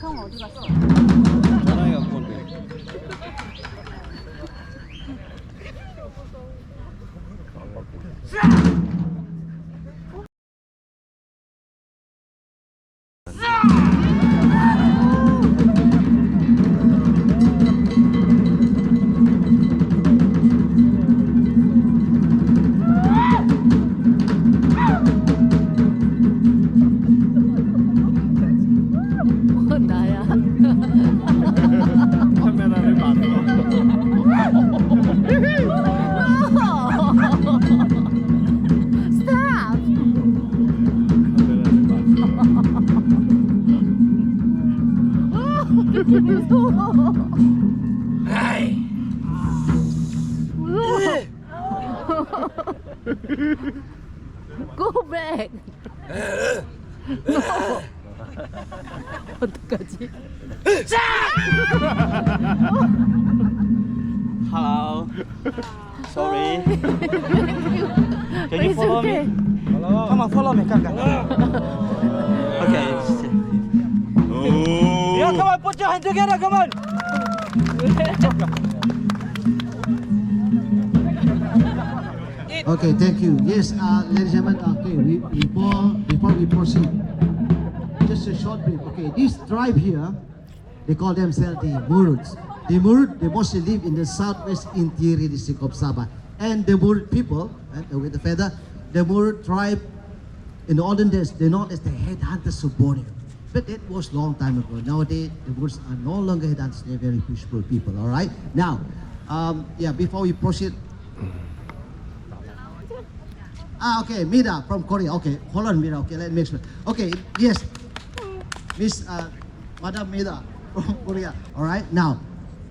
형 어디 갔어? 어떡하지? Hello. Sorry. Can you It's follow okay. me? Come on, follow me. Come, come. Okay. Yeah, come on, put your hand together. Come on. Okay, thank you. Yes, uh, ladies and gentlemen, okay, we, before, before we proceed, just a short brief. Okay, this tribe here, they call themselves the Muruds. The Murud, they mostly live in the southwest interior district of Sabah. And the Murud people, uh, with the feather, the Murud tribe, in the olden days, they're known as the headhunters of Borneo. But that was long time ago. Nowadays, the Muruds are no longer headhunters. They're very peaceful people, all right? Now, um, yeah, before we proceed, Ah, okay, Mira from Korea. Okay, hold on, Mira. Okay, let me explain. Okay, yes, Miss uh, Madam Mira from Korea. All right, now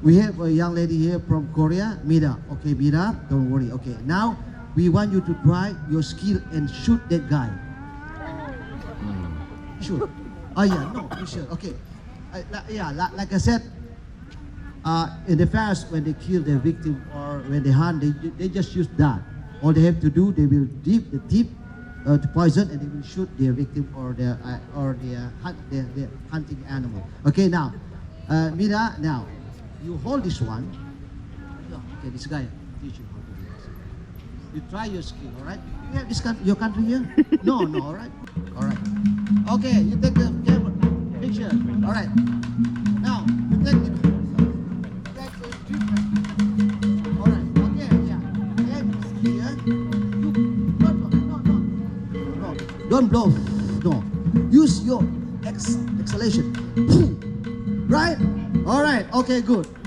we have a young lady here from Korea, Mira. Okay, Mira, don't worry. Okay, now we want you to try your skill and shoot that guy. Shoot. Oh yeah, no, you should. Okay, uh, li- yeah, li- like I said, uh, in the past, when they kill their victim or when they hunt, they, they just use that. All they have to do, they will dip the tip uh, to poison and they will shoot their victim or their uh, or their, their their hunting animal. Okay, now, uh, Mira, now you hold this one. Okay, this guy teach you how to do this. You try your skill, all right? You have this country, your country here? No, no, all right, all right. Okay, you take the camera picture. All right. Don't blow. No. Use your ex exhalation. Right. All right. Okay. Good. Good.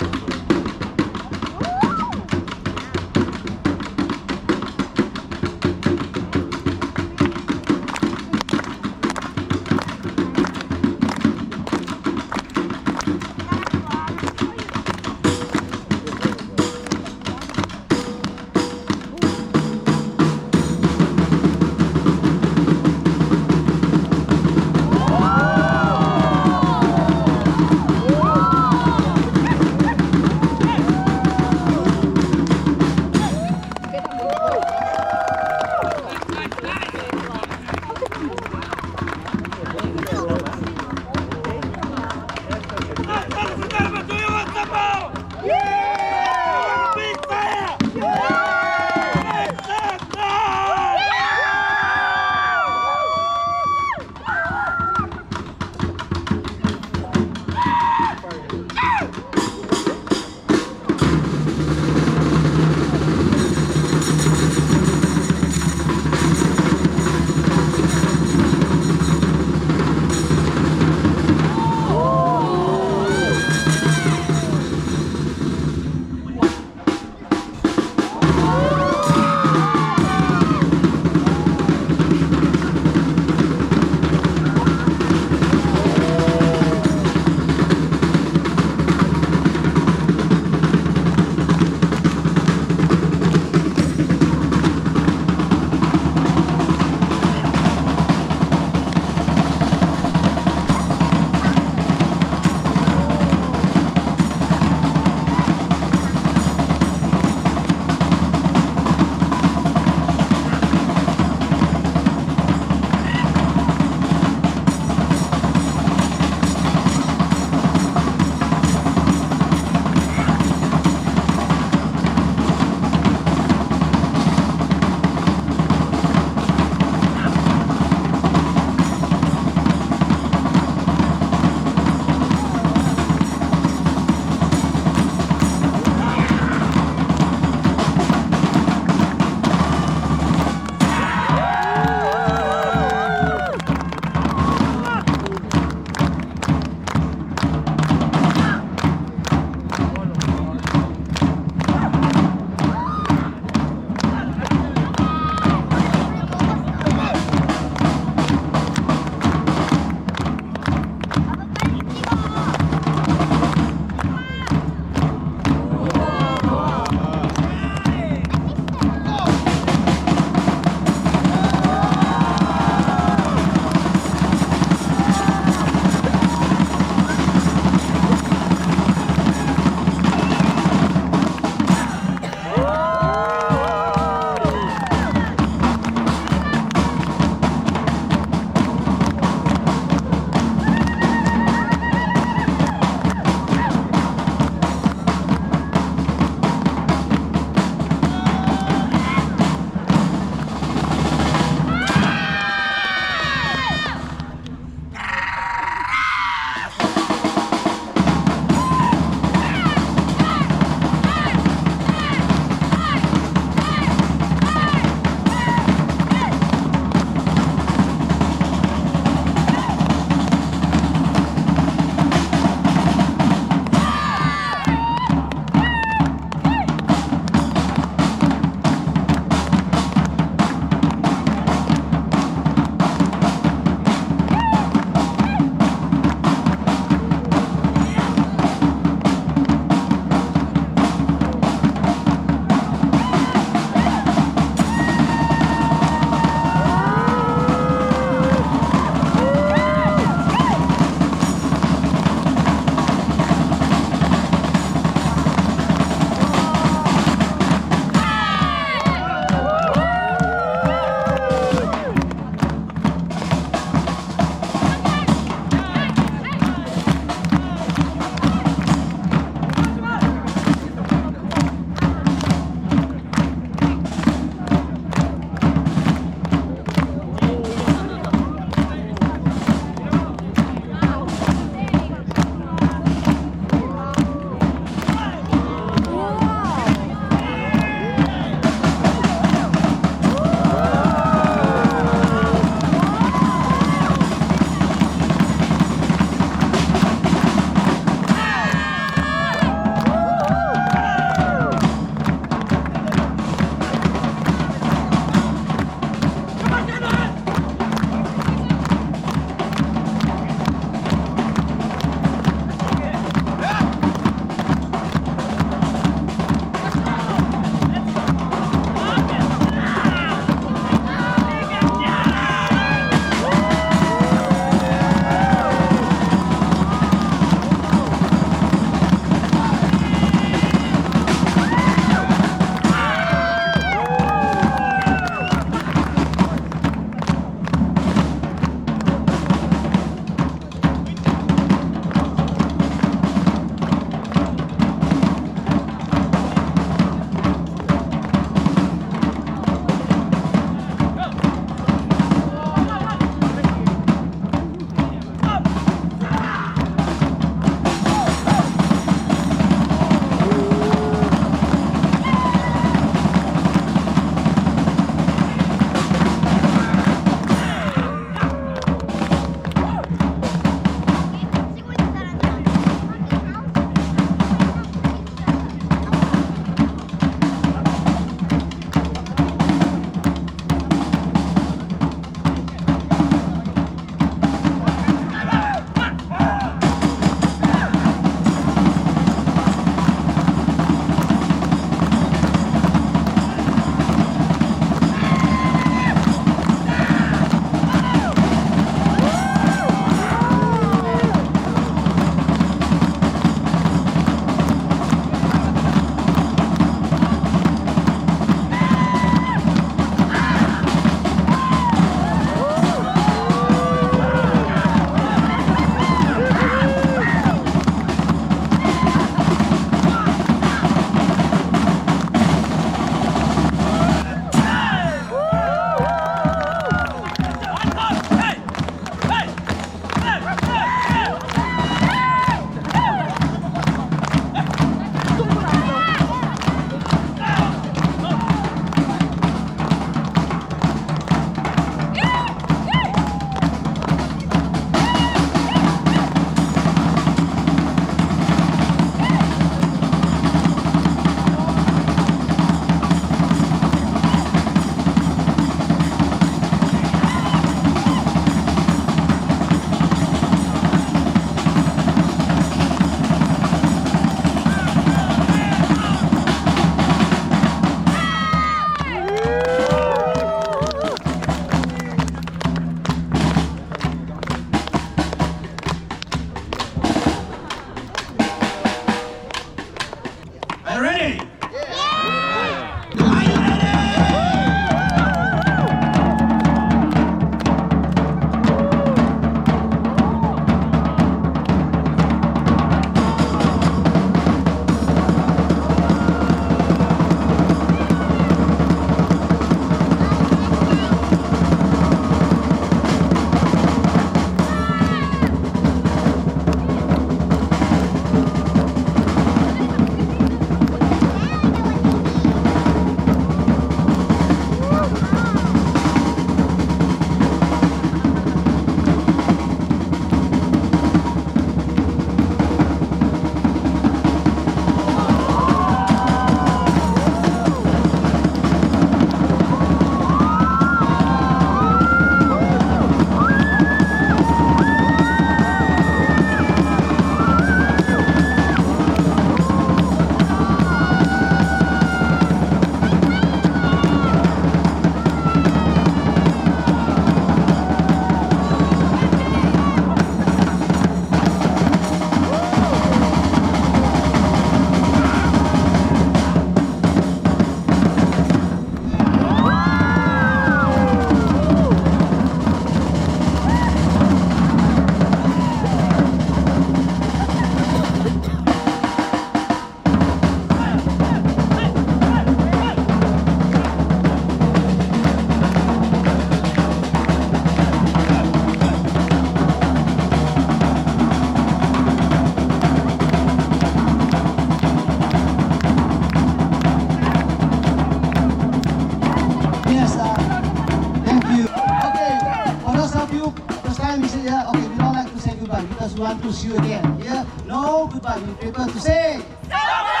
time you say, yeah, okay, we don't like to say goodbye because we want to see you again. Yeah? No goodbye. We prefer to say, Celebrate!